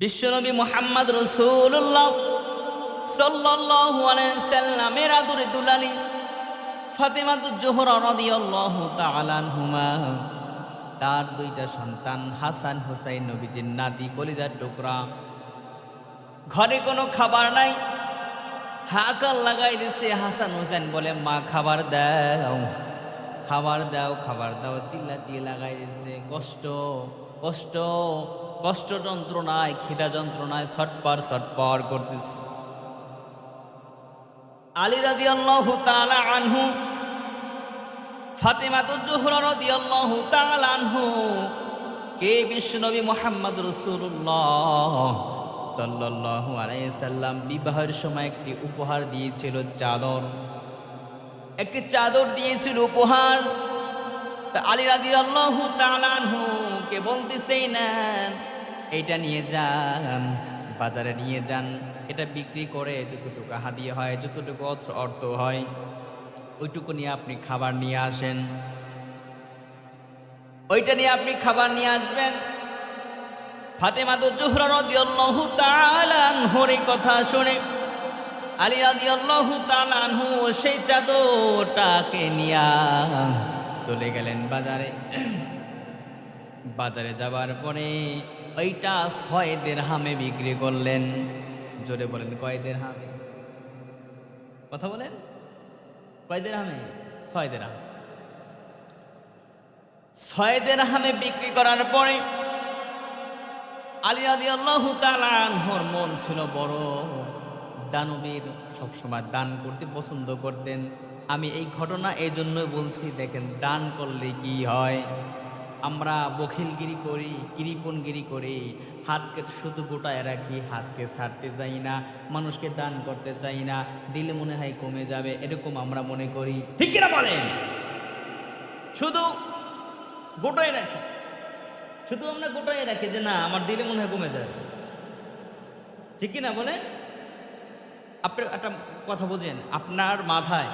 বিশ্বনবী মোহাম্মদ রসুল্লাহ সাল্লামের আদরে দুলালি ফাতেমাতুজ জোহরা রাদিয়াল্লাহু তাআলা আনহুমা। তার দুইটা সন্তান হাসান হুসাইন নবীজির নাতি কলিজার টুকরা। ঘরে কোনো খাবার নাই। হাকাল লাগাই দিছে হাসান হোসেন বলে, মা, খাবার দাও। খাবার দাও খাবার দাও। চিল্লা চিল্লা লাগাই দিছে, কষ্ট কষ্ট। কষ্ট যন্ত্রণায় খিদা যন্ত্রণায় ছটপর ছটপর করতেছে। আলী রাদি আল্লাহ আনহু ফাতেমাতুজ জোহরা রাদিয়াল্লাহু তাআলা আনহু, কে বিশ্বনবী মুহাম্মদ রাসূলুল্লাহ সাল্লাল্লাহু আলাইহি সাল্লাম বিবাহের সময় একটি উপহার দিয়েছিল, চাদর। একটি চাদর দিয়েছিল উপহার। তা আলী রাদিয়াল্লাহু তাআলা আনহু কে বলতেছেই না এইটা নিয়ে যান, বাজারে নিয়ে যান। এটা বিক্রি করে যতটুকু হাদিয়া হয়, যতটুকু অর্থ হয়, ওইটুকু নিয়ে আপনি খাবার নিয়ে আসেন। ওইটা নিয়ে আপনি খাবার নিয়ে আসবেন। ফাতেমা তো জোহরা রাদিয়াল্লাহু তাআলা আনহুর কথা শুনে, আলী রাদিয়াল্লাহু তাআলা আনহু সেই চাদরটাকে নিয়ে চলে গেলেন বাজারে। বাজারে যাবার পরে ওইটা ছয় দেড়হামে বিক্রি করলেন। জোরে বলেন, কয় দেড়হামে? কথা বলেন। কয় দেড়হামে? ছয় দেড়হাম। ছয় দেড়হামে বিক্রি করার পরে আলী আদি আল্লাহ তালানহর মন ছিল বড়। দানবীর সবসময় দান করতে পছন্দ করতেন। আমি এই ঘটনা এই জন্যই বলছি, দেখেন, দান করলে কি হয়? আমরা বখিলগিরি করি কৃপণগিরি করি, হাতকে শুধু গোটায় রাখি, হাতকে ছাড়তে চাই না, মানুষকে দান করতে চাই না, দিলে মনে হয় কমে যাবে, এরকম আমরা মনে করি। ঠিক কিনা বলেন? শুধু গোটায় রাখি। শুধু আমরা গোটায় রাখি যে না, আমার দিলে মনে হয় কমে যায় ঠিক কিনা বলেন? আপনি একটা কথা বোঝেন, আপনার মাথায়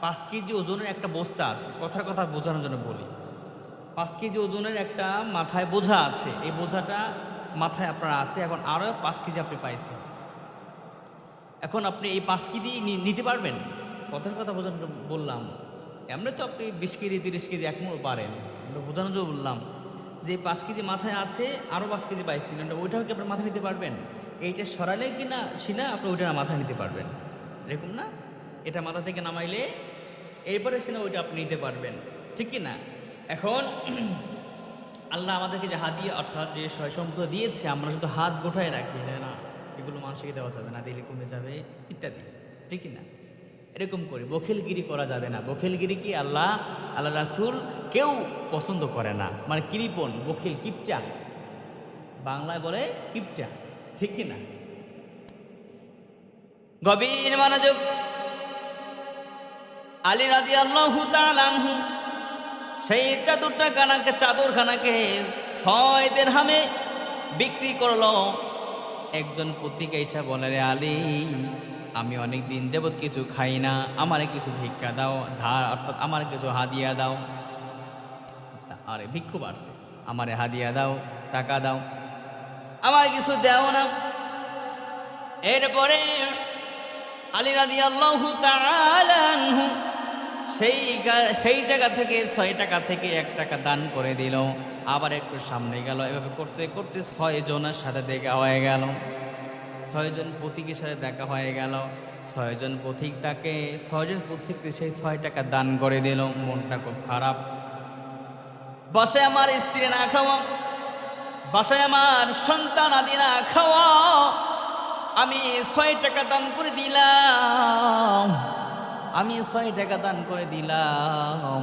পাঁচ কেজি ওজনের একটা বস্তা আছে, কথার কথা বোঝানোর জন্য বলি। পাঁচ কেজি ওজনের একটা মাথায় বোঝা আছে। এই বোঝাটা মাথায় আপনার আছে। এখন আরও পাঁচ কেজি আপনি পাইছেন। এখন আপনি এই পাঁচ কেজি নিতে পারবেন? কথার কথা বোঝানো বললাম। এমনি তো আপনি বিশ কেজি, তিরিশ কেজি একমো পারেন। বোঝানো যে বললাম যে পাঁচ কেজি মাথায় আছে, আরও পাঁচ কেজি পাইছিলেন ওইটাও কি আপনার মাথায় নিতে পারবেন? এইটা সরালে কি না সিনা আপনি ওইটা মাথায় নিতে পারবেন। এরকম না? এটা মাথা থেকে নামাইলে এরপরে সিনা ওইটা আপনি নিতে পারবেন। ঠিক কি না? এখন আল্লাহ আমাদেরকে যে হাদিয়া অর্থাৎ যে সয় সম্পদ দিয়েছে, আমরা শুধু হাত গোটায় রাখি যে না? এগুলো মানুষকে দেওয়া যাবে না, দিলে কমে যাবে, ইত্যাদি। ঠিক না? এরকম করে বখিলগিরি করা যাবে না। বখিলগিরি কি? আল্লাহ আল্লাহ রাসুল কেউ পছন্দ করে না। মানে কৃপন বখিল, কিপচা। বাংলায় বলে কিপটা ঠিক না? গভীর মনোযোগ। আলী রাদি আল্লাহু সেই চাদরটা খানাকে চাদরখানাকে ছয় দেড়হামে বিক্রি করল। একজন পত্রিকা এসে বলে, রে আলী, আমি অনেক দিন যাবৎ কিছু খাই না, আমার কিছু ভিক্ষা দাও, ধার, অর্থাৎ আমার কিছু হাদিয়া দাও। আরে ভিক্ষু বাড়ছে আমারে হাদিয়া দাও, টাকা দাও। আমার কিছু দেও না। এরপরে আলী রাদি আল্লাহু তাআলাহু সেই সেই জায়গা থেকে ছয় টাকা থেকে এক টাকা দান করে দিল। আবার একটু সামনে গেল। এভাবে করতে করতে ছয় জনের সাথে দেখা হয়ে গেল। ছয়জন পথিকের সাথে দেখা হয়ে গেল। ছয়জন পথিক তাকে ছয়জন পথিককে সেই ছয় টাকা দান করে দিল। মনটা খুব খারাপ। বসে আমার স্ত্রী না খাওয়া। বাসায় আমার সন্তান আদি না খাওয়া। আমি ছয় টাকা দান করে দিলাম। আমি ছয় টাকা দান করে দিলাম।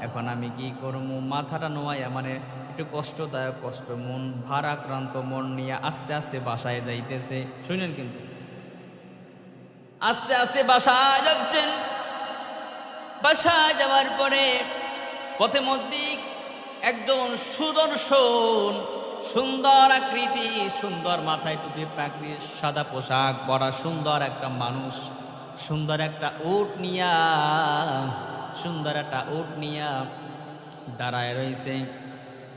এখন আমি কি করব? মাথাটা নোয়াই মানে একটু কষ্টদায়ক কষ্ট। মন ভারাক্রান্ত, মন নিয়ে আস্তে আস্তে বাসায় যাইতেছে। শুনেন কিন্তু। আস্তে আস্তে বাসায় যাচ্ছেন। বাসায় যাওয়ার পরে পথে মধ্যে একজন সুদর্শন, সুন্দর আকৃতি, সুন্দর মাথায় টুপি প্রাকৃতি সাদা পোশাক পরা সুন্দর একটা মানুষ সুন্দর একটা উট নিয়া, সুন্দর একটা উট নিয়া দাঁড়ায় রয়েছে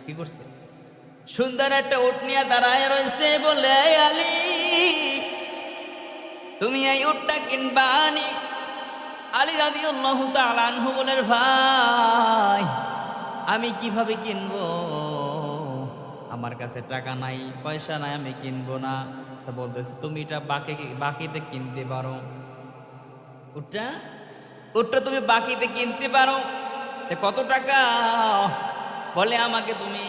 কি করছে? সুন্দর একটা উট নিয়ে দাঁড়ায় রয়েছে বলে "এই আলী, তুমি এই উটটা কিনবা নি? আলী রাদি আল্লাহ তালানহু বলের ভাই, আমি কীভাবে কিনব? আমার কাছে টাকা নাই, পয়সা নাই, আমি কিনবো না। তা বলতেছে, তুমি এটা বাকি, বাকিতে কিনতে পারো। উটটা উটটা তুমি বাকিতে কিনতে পারো। কত টাকা? বলে আমাকে তুমি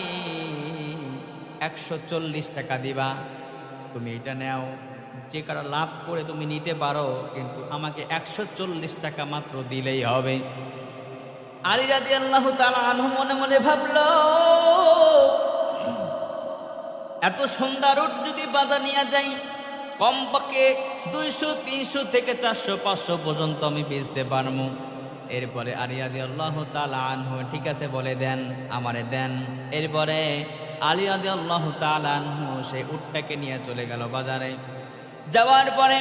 একশো চল্লিশ টাকা দিবা। তুমি এটা নেও। যে কারও লাভ করে তুমি নিতে পারো, কিন্তু আমাকে একশো চল্লিশ টাকা মাত্র দিলেই হবে। আলী আল্লাহ তালা আনহু মনে মনে ভাবলো, এত সুন্দর যদি বাধা নিয়ে যাই কমপক্ষে দুইশো, তিনশো থেকে চারশো, পাঁচশো পর্যন্ত আমি বেচতে পারব এরপরে আলিয়াদি আল্লাহ তালা আনহু, ঠিক আছে, বলে দেন, আমারে দেন। এরপরে আলিয়াদি আল্লাহ তালা আনহু সেই উটটাকে নিয়ে চলে গেল বাজারে। যাওয়ার পরে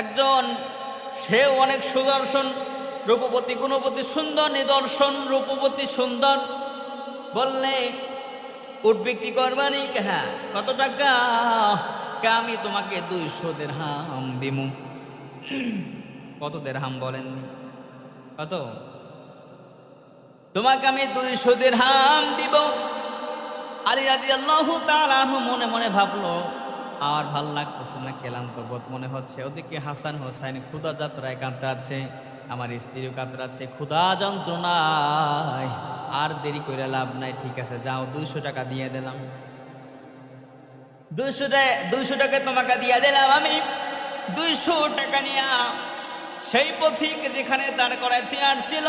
একজন সে অনেক সুদর্শন, রূপবতী, গুণবতী, সুন্দর, নিদর্শন, রূপবতী, সুন্দর। বললে, উট বিক্রি করবানি হ্যাঁ কত টাকা? কে আমি তোমাকে দুইশো দের হাম দিমু। কত দের হাম বলেননি? কত? তোমাকে আমি দুইশো দের হাম দিব। আলী রাজি আল্লাহ তালাহ মনে মনে ভাবলো, আর ভালো লাগতেছে না, ক্লান্ত বোধ মনে হচ্ছে। ওদিকে হাসান হোসাইন ক্ষুদা যাত্রায় কাঁদতে আমার স্ত্রীও কাতরাচ্ছে ক্ষুদা যন্ত্রণায় আর দেরি করে লাভ নাই, ঠিক আছে, যাও, দুইশো টাকা দিয়ে দিলাম। দুইশো টাকা দুইশো টাকা তোমাকে দিয়ে দিলাম আমি। দুইশো টাকা নিয়ে সেই পথিক যেখানে দাঁড় করাইতে আসছিল,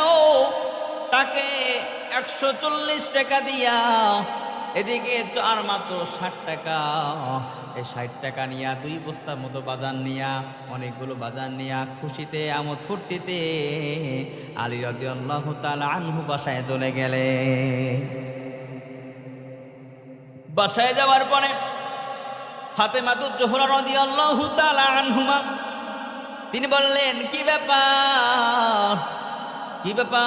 তাকে একশো চল্লিশ টাকা দিয়া এদিকে চার মাত্র ষাট টাকা। এই ষাট টাকা নিয়া দুই বস্তার মতো বাজার নিয়া, অনেকগুলো বাজার নিয়া খুশিতে, আমোদ ফুর্তিতে আলী রদি আল্লাহ আনহু বাসায় চলে গেলে বাসায় যাওয়ার পরে তিনি বললেন, কি ব্যাপার? কি ব্যাপার?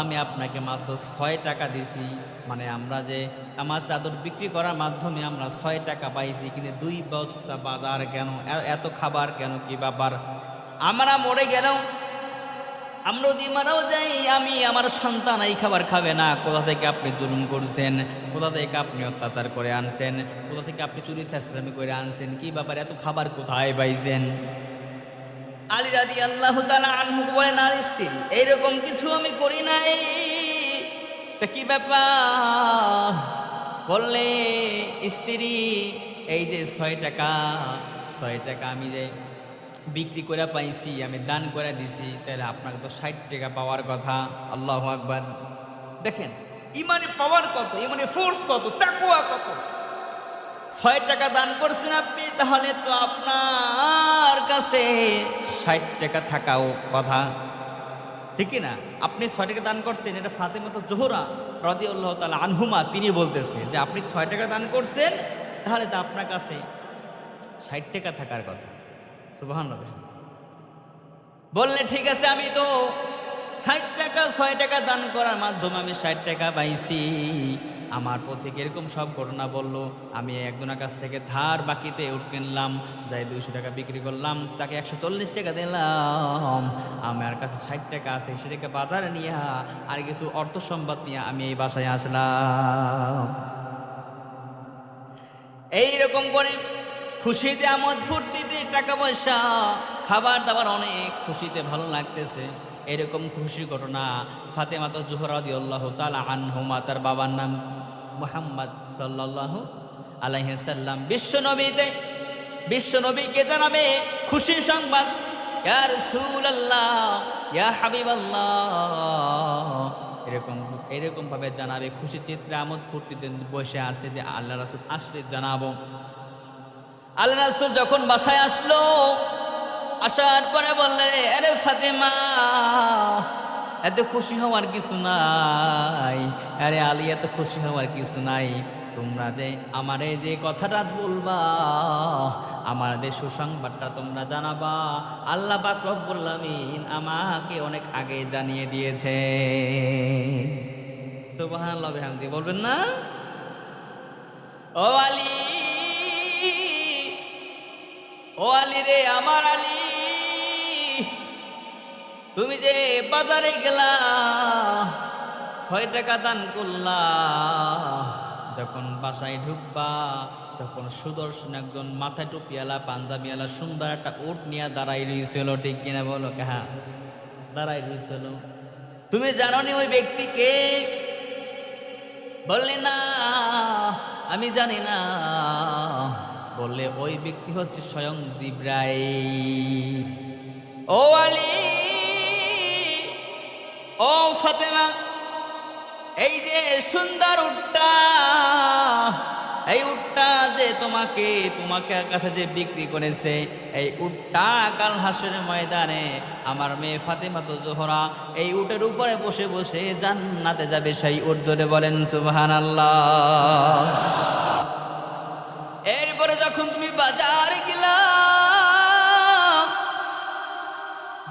আমি আপনাকে মাত্র ছয় টাকা দিছি। মানে আমরা যে আমার চাদর বিক্রি করার মাধ্যমে আমরা ছয় টাকা পাইছি, কিন্তু দুই বস্তা বাজার কেন? এত খাবার কেন? কি ব্যাপার? আমরা মরে গেলেও আমরা যদি মারাও যাই, আমি আমার সন্তান এই খাবার খাবে না। কোথা থেকে আপনি জুলুম করছেন? কোথা থেকে আপনি অত্যাচার করে আনছেন? কোথা থেকে আপনি চুরি চেষ্টামি করে আনছেন? কি ব্যাপার? এত খাবার কোথায় পাইছেন? আলী রাদি আল্লাহ আনহু বলেন, আর স্ত্রী, এইরকম কিছু আমি করি নাই। তা কি ব্যাপার? বললে, স্ত্রী, এই যে ছয় টাকা ছয় টাকা আমি যে বিক্রি করে পাইছি, আমি দান করে দিছি তাহলে আপনাকে তো ষাট টাকা পাওয়ার কথা। আল্লাহ আকবার। দেখেন, ইমানে পাওয়ার কত, ইমানে ফোর্স কত, তাকুয়া কত। ছয় টাকা দান করছেন আপনি, তাহলে তো আপনার কাছে ষাট টাকা থাকাও কথা ঠিকই না? আপনি ছয় টাকা দান করছেন, এটা ফাতেমা তো জোহরা রদি আল্লাহ তালা আনহুমা তিনি বলতেছে যে, আপনি ছয় টাকা দান করছেন, তাহলে তো আপনার কাছে ষাট টাকা থাকার কথা। বললে, ঠিক আছে, আমি তো ষাট টাকা, ছয় টাকা দান করার মাধ্যমে আমি ষাট টাকা পাইছি। আমার পথে এরকম সব ঘটনা বলল, আমি একজনের কাছ থেকে ধার বাকিতে উঠ কিনলাম যাই দুইশো টাকা বিক্রি করলাম, তাকে একশো চল্লিশ টাকা দিলাম। আমার কাছে ষাট টাকা আছে সেটাকে বাজারে নিয়ে আর কিছু অর্থ সম্পদ নিয়ে আমি এই বাসায় আসলাম। এইরকম করে খুশিতে আমোদ ফুর্তিতে টাকা পয়সা, খাবার দাবার অনেক খুশিতে ভালো লাগতেছে। এরকম খুশি ঘটনা ফাতেমা তো জোহরাদি আল্লাহ তালা আনহুমা, তার বাবার নাম মোহাম্মদ সাল্লাহ আলাইসাল্লাম বিশ্ব নবীতে, বিশ্ব নবীকে জানাবে খুশি সংবাদ। এরকম এরকম ভাবে জানাবে খুশি চিত্রে আমোদ ফুর্তিতে বসে আছে যে আল্লাহ রাসূল আসলে জানাব। আল্লাহ রাসূল যখন বাসায় আসলো, আসার পরে বললে, আরে ফাতেমা, এত খুশি হওয়ার কিছু নাই। আরে আলী, এত খুশি হওয়ার কিছু নাই। তোমরা যে আমারে যে কথাটা বলবা আমাদের সুসংবাদটা তোমরা জানাবা, আল্লাহ পাক রব্বুল আমাকে অনেক আগে জানিয়ে দিয়েছে। সুবহানাল্লাহ, বিহামদি, বলবেন না? ও আলী আলী রে, আমার আলী। তুমি যে বাজারে গেলা, ছয় টাকা দান করলা, যখন বাসায় ঢুকবা, তখন সুদর্শন একজন মাথায় টুপিয়ালা পাঞ্জাবিয়ালা সুন্দর একটা ওট নিয়ে দাঁড়াই রয়েছিল ঠিক কিনা বলো কাহা দাঁড়াই রয়েছিল তুমি জানো নি ওই ব্যক্তিকে? বললে না, আমি জানি না। বললে, ওই ব্যক্তি হচ্ছে স্বয়ং জিব্রাই ও আলী, ও ফাতেমা, এই যে সুন্দর উটটা, এই উটটা যে তোমাকে তোমাকে কাছে যে বিক্রি করেছে, এই উটটা কাল হাসের ময়দানে আমার মেয়ে ফাতেমা তো জোহরা, এই উটের উপরে বসে বসে জান্নাতে যাবে সেই উট। বলেন সুবহান এরপরে যখন তুমি বাজারে গেলা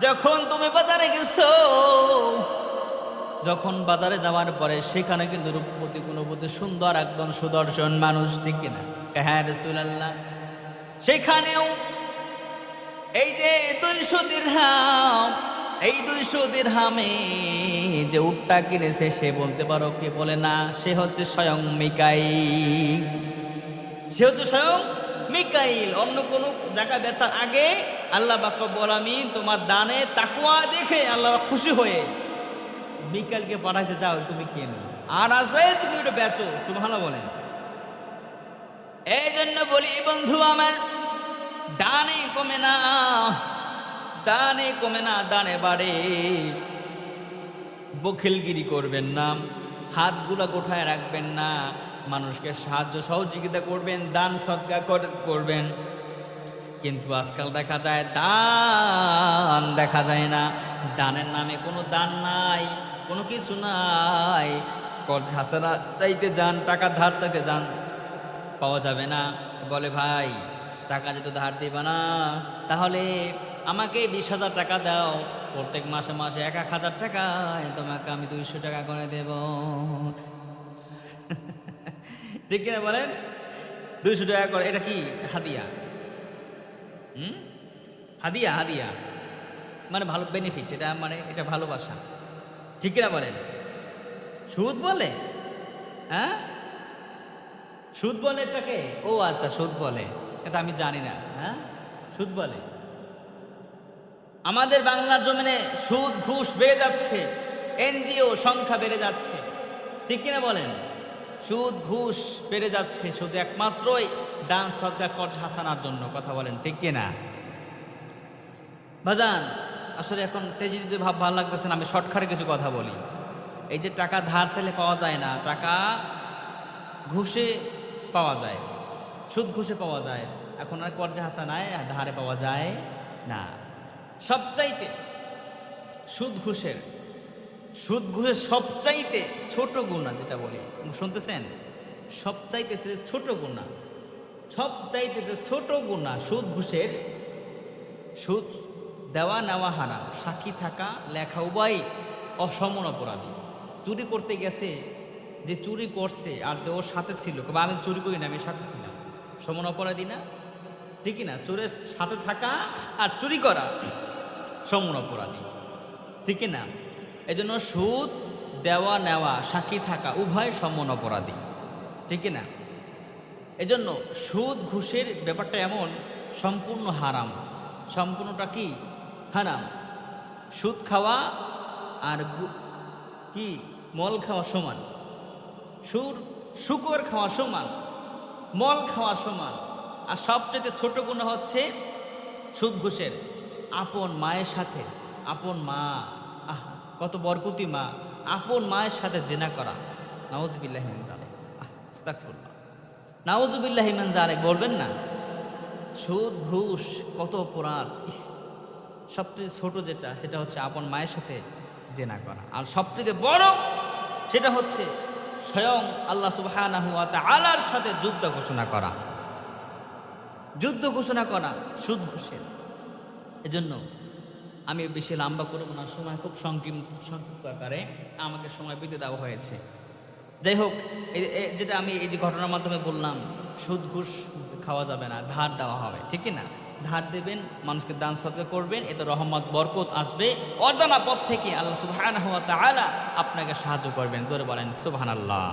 যখন তুমি বাজারে গেছো, যখন বাজারে যাওয়ার পরে সেখানে কিন্তু রূপপতি গুণপতি সুন্দর একদম সুদর্শন মানুষ, ঠিক কিনা হ্যাঁ রসুলাল্লাহ। সেখানেও এই যে দুইশো দিরহাম, এই দুইশো দিরহামে যে উটটা কিনেছে, সে বলতে পারো কে বলে না? সে হচ্ছে স্বয়ং মিকাই হচ্ছে স্বয়ং মিকাইল, অন্য কোনো জায়গা বেচার আগে আল্লাহ বাক্য বলামি তোমার দানে তাকুয়া দেখে আল্লাহ খুশি হয়ে মিকাইলকে পাঠাইছে, যাও, তুমি কেন আর আছে তুমি ওটা বেচো সুভালা বলেন। এই জন্য বলি, বন্ধু আমার, দানে কমে না, দানে কমে না, দানে বাড়ে। বখিলগিরি করবেন না। হাতগুলো গোঠায় রাখবেন না। মানুষকে সাহায্য সহযোগিতা করবেন, দান সৎকা করবেন। কিন্তু আজকাল দেখা যায়, দান দেখা যায় না। দানের নামে কোনো দান নাই, কোনো কিছু নাই। হাসানা চাইতে যান, টাকা ধার চাইতে যান, পাওয়া যাবে না। বলে, ভাই, টাকা যদি ধার দিবা না, তাহলে আমাকে বিশ হাজার টাকা দাও প্রত্যেক মাসে মাসে এক এক হাজার টাকায় তোমাকে আমি দুইশো টাকা করে দেব। ঠিক কিনা বলেন? দুইশো টাকা করে, এটা কি? হাদিয়া। হুম? হাদিয়া হাদিয়া। মানে ভালো বেনিফিট এটা মানে এটা ভালোবাসা। ঠিক কিনা বলেন? সুদ বলে? হ্যাঁ? সুদ বলে এটাকে? ও আচ্ছা সুদ বলে। এটা আমি জানি না হ্যাঁ? সুদ বলে। আমাদের বাংলার জমিনে সুদ, ঘুষ বেড়ে যাচ্ছে, এনজিও সংখ্যা বেড়ে যাচ্ছে। ঠিক কিনা বলেন? সুদ, ঘুষ বেড়ে যাচ্ছে, শুধু একমাত্রই ডান্স হত্যা কর্জ হাসানার জন্য, কথা বলেন, ঠিক কিনা? বাজান আসলে এখন তেজিতে ভাব ভালো লাগতেছে না, আমি শর্টখারে কিছু কথা বলি। এই যে টাকা ধার চাইলে পাওয়া যায় না, টাকা ঘুষে পাওয়া যায়, সুদ ঘুষে পাওয়া যায়, এখন আর কর্জা হাসানায় ধারে পাওয়া যায় না। সবচাইতে সুদ ঘুষের সুদ ঘুষের সবচাইতে ছোট গুণা যেটা বলি, শুনতেছেন? সবচাইতে সে ছোট গুণা, সবচাইতে যে ছোট গুণা সুদ ঘুষের, সুদ দেওয়া নেওয়া হারাম, সাক্ষী থাকা, লেখা উভয় অসমন অপরাধী। চুরি করতে গেছে, যে চুরি করছে আর যে ওর সাথে ছিল বা আমি চুরি করি না, আমি সাথে ছিলাম। সমান অপরাধী না? ঠিকই না? চোরের সাথে থাকা আর চুরি করা। সমান অপরাধী। ঠিকই না? এই জন্য সুদ, দেওয়া, নেওয়া, সাক্ষী থাকা উভয় সমান অপরাধী। ঠিকই না? এজন্য সুদ, ঘুষের ব্যাপারটা এমন, সম্পূর্ণ হারাম। সম্পূর্ণটা কি? হারাম। সুদ খাওয়া আর কি? মল খাওয়া সমান। সুর, শুকর খাওয়া সমান। মল খাওয়া সমান। আর সবচেয়ে ছোট গুণ হচ্ছে সুদ, ঘুষের। আপন মায়ের সাথে, আপন মা, আহ, কত বরকুতি মা, আপন মায়ের সাথে জেনা করা। আস্তাকফুল্লাহ নাউজুবিল্লাহিমান জালেক বলবেন না? সুদ, ঘুষ, কত অপরাধ, ইস। সবচেয়ে ছোট যেটা, সেটা হচ্ছে আপন মায়ের সাথে জেনা করা। আর সবচেয়ে বড় সেটা হচ্ছে স্বয়ং আল্লাহ সুবহানাহু ওয়া তাআলার সাথে যুদ্ধ ঘোষণা করা। যুদ্ধ ঘোষণা করা, সুদ ঘুষের। এজন্য আমি বেশি লম্বা করব না, সময় খুব সংক্ষিপ্ত সংক্ষিপ্ত আকারে আমাকে সময় পেতে দেওয়া হয়েছে। যাই হোক যেটা আমি এই যে ঘটনার মাধ্যমে বললাম, সুদ ঘুষ খাওয়া যাবে না, ধার দেওয়া হবে, ঠিক না? ধার দেবেন, মানুষকে দান সদকা করবেন, এতে রহমত, বরকত আসবে, অজানা পথ থেকে আল্লাহ তাআলা আপনাকে সাহায্য করবেন। জোরে বলেন সুবহানাল্লাহ।